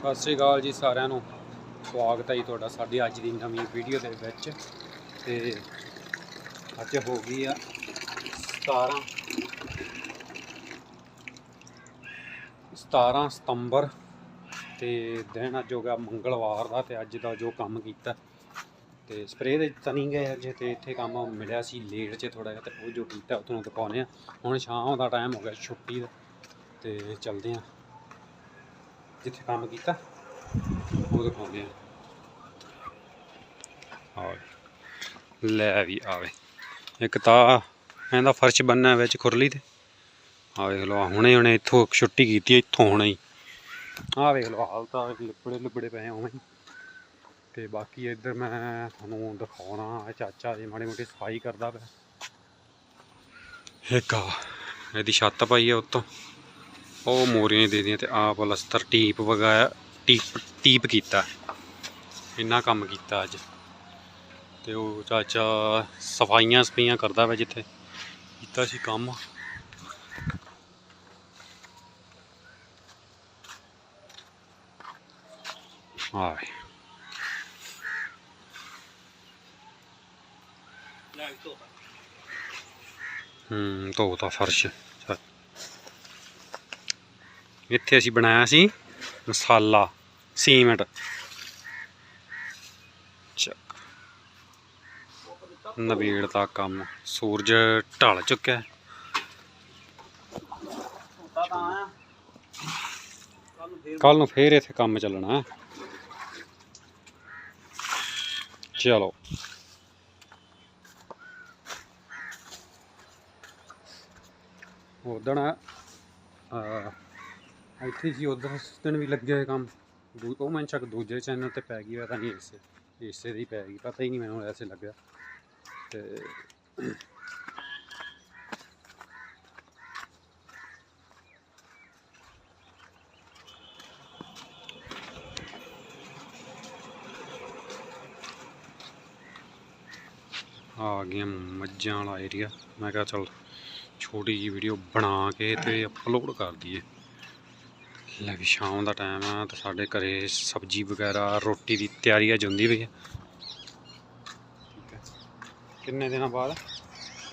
ਸਤਿ ਸ੍ਰੀ ਅਕਾਲ ਜੀ ਸਾਰਿਆਂ ਨੂੰ। ਸਵਾਗਤ ਹੈ ਜੀ ਤੁਹਾਡਾ ਸਾਡੀ ਅੱਜ ਦੀ ਨਵੀਂ ਵੀਡੀਓ ਦੇ ਵਿੱਚ। ਤੇ ਅੱਜ ਹੋ ਗਈ ਆ 17 17 ਸਤੰਬਰ ਤੇ ਦਿਨ ਅੱਜ ਹੋ ਗਿਆ ਮੰਗਲਵਾਰ ਦਾ ਤੇ ਅੱਜ ਦਾ ਜੋ ਕੰਮ ਕੀਤਾ। ਤੇ ਸਪਰੇਅ ਦੇ ਤਾਂ ਨਹੀਂ ਗਏ ਅੱਜ ਤੇ ਇੱਥੇ ਕੰਮ ਮਿਲਿਆ ਸੀ ਲੇਟ 'ਚ ਥੋੜਾ ਜਿਹਾ ਤੇ ਉਹ ਜੋ ਕੀਤਾ ਉਹ ਤੁਹਾਨੂੰ ਦਿਖਾਉਂਦੇ ਆ ਹੁਣ ਸ਼ਾਮ ਦਾ ਟਾਈਮ ਹੋ ਗਿਆ ਛੁੱਟੀ ਦਾ ਤੇ ਚੱਲਦੇ ਆ ਜਿੱਥੇ ਕੰਮ ਕੀਤਾ, ਉਹ ਦਿਖਾਉਂਦੇ ਆ। ਆਹ ਲੈ ਵੀ ਆਵੇ। ਇੱਕ ਤਾਂ ਇਹਦਾ ਫਰਸ਼ ਬੰਨਿਆ ਵਿੱਚ ਖੁਰਲੀ ਤੇ। ਆ ਵੇਖ ਲਓ ਹੁਣੇ ਹੁਣੇ ਇੱਥੋਂ ਛੁੱਟੀ ਕੀਤੀ ਇੱਥੋਂ ਹੁਣੇ ਹੀ। ਆਹ ਵੇਖ ਲਓ, ਹਾਲ ਤਾਂ ਲਿਬੜੇ ਲਿਬੜੇ ਪਏ ਆ ਤੇ ਬਾਕੀ ਇੱਧਰ ਮੈਂ ਤੁਹਾਨੂੰ ਦਿਖਾਉਣਾ ਚਾਚਾ ਜੀ ਮਾੜੀ ਮੋਟੀ ਸਫ਼ਾਈ ਕਰਦਾ ਪਿਆ। ਇੱਕ ਆ ਇਹਦੀ ਛੱਤ ਪਾਈ ਹੈ ਉੱਤੋਂ। ਉਹ ਮੋਰੀਆਂ ਦੇ ਦੀਆਂ ਤੇ ਆ ਪਲਸਤਰ ਟੀਪ ਵਗਾਇਆ ਟੀਪ ਟੀਪ ਕੀਤਾ। ਇੰਨਾ ਕੰਮ ਕੀਤਾ ਅੱਜ। ਤੇ ਉਹ ਚਾਚਾ ਸਫਾਈਆਂ ਸਫਾਈਆਂ ਕਰਦਾ ਵਾ ਜਿੱਥੇ। ਕੀਤਾ ਸੀ ਕੰਮ। ਆਵੇ ਹੂੰ ਧੋਤਾ ਫਰਸ਼। ਚੱਲ। ਇੱਥੇ ਅਸੀਂ ਬਣਾਇਆ ਸੀ ਮਸਾਲਾ, ਸੀਮੈਂਟ ਚੱਕ ਨਵੇੜ ਦਾ ਕੰਮ, ਸੂਰਜ ਢਲ ਚੁੱਕਿਆ ਕੱਲ ਨੂੰ ਫੇਰ ਇੱਥੇ ਕੰਮ ਚੱਲਣਾ ਹੈ। ਚਲੋ ਉਦਣ ਆ ਇੱਥੇ ਜੀ ਉਧਰ ਦਿਨ ਵੀ ਲੱਗਿਆ ਹੋਇਆ ਕੰਮ। ਦੂ- ਉਹ ਮੈਂ ਚੱਕ ਦੂਜੇ ਚੈਨਲ ਤੇ ਪੈ ਗਈ, ਪਤਾ ਨਹੀਂ ਇਸੇ ਇਸੇ ਦੀ ਪੈ ਗਈ, ਪਤਾ ਹੀ ਨਹੀਂ ਮੈਨੂੰ ਐਸੇ ਲੱਗਿਆ। ਤੇ ਆ ਗਿਆ ਮੱਝਾਂ ਵਾਲਾ ਏਰੀਆ ਮੈਂ ਕਿਹਾ ਚੱਲ ਛੋਟੀ ਜੀ ਵੀਡੀਓ ਬਣਾ ਕੇ ਤੇ ਅਪਲੋਡ ਕਰ ਦਈਏ। ਲੈ ਵੀ ਸ਼ਾਮ ਦਾ ਟਾਈਮ ਆ ਤੇ ਸਾਡੇ ਘਰੇ ਸਬਜ਼ੀ ਵਗੈਰਾ, ਰੋਟੀ ਦੀ ਤਿਆਰੀ ਆ ਜਾਂਦੀ ਪਈ ਹੈ ਠੀਕ ਹੈ ਕਿੰਨੇ ਦਿਨਾਂ ਬਾਅਦ?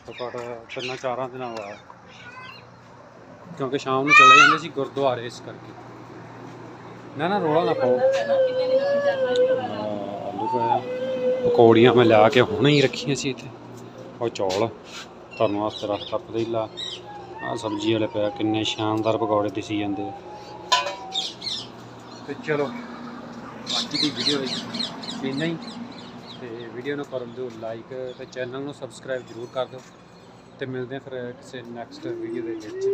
ਘੱਟੋ ਤਿੰਨਾਂ ਚਾਰਾਂ ਦਿਨਾਂ ਬਾਅਦ। ਕਿਉਂਕਿ ਸ਼ਾਮ ਨੂੰ ਚਲੇ ਜਾਂਦੇ ਸੀ ਗੁਰਦੁਆਰੇ ਇਸ ਕਰਕੇ। ਨਾ ਨਾ, ਰੋਲਾ ਨਾ ਪਾਓ। ਪਕੌੜੀਆਂ ਮੈਂ ਲਿਆ ਕੇ ਹੁਣੇ ਹੀ ਰੱਖੀਆਂ ਸੀ ਇੱਥੇ। ਉਹ ਚੌਲ ਤੁਹਾਨੂੰ ਵਾਸਤੇ ਰੱਖਤਾ ਪਤੀਲਾ ਆ ਸਬਜ਼ੀ ਵਾਲੇ ਪਿਆ ਕਿੰਨੇ ਸ਼ਾਨਦਾਰ ਪਕੌੜੇ ਦਿਸੀ ਜਾਂਦੇ। ਤੇ ਚਲੋ ਅੱਜ ਦੀ ਵੀਡੀਓ ਇੰਨਾ ਹੀ। ਤੇ ਵੀਡੀਓ ਨੂੰ ਕਰ ਦਿਓ ਲਾਈਕ ਤੇ ਚੈਨਲ ਨੂੰ ਸਬਸਕ੍ਰਾਈਬ ਜ਼ਰੂਰ ਕਰ ਦਿਓ। ਤੇ ਮਿਲਦੇ ਹਾਂ ਫਿਰ ਕਿਸੇ ਨੈਕਸਟ ਵੀਡੀਓ ਦੇ ਵਿੱਚ।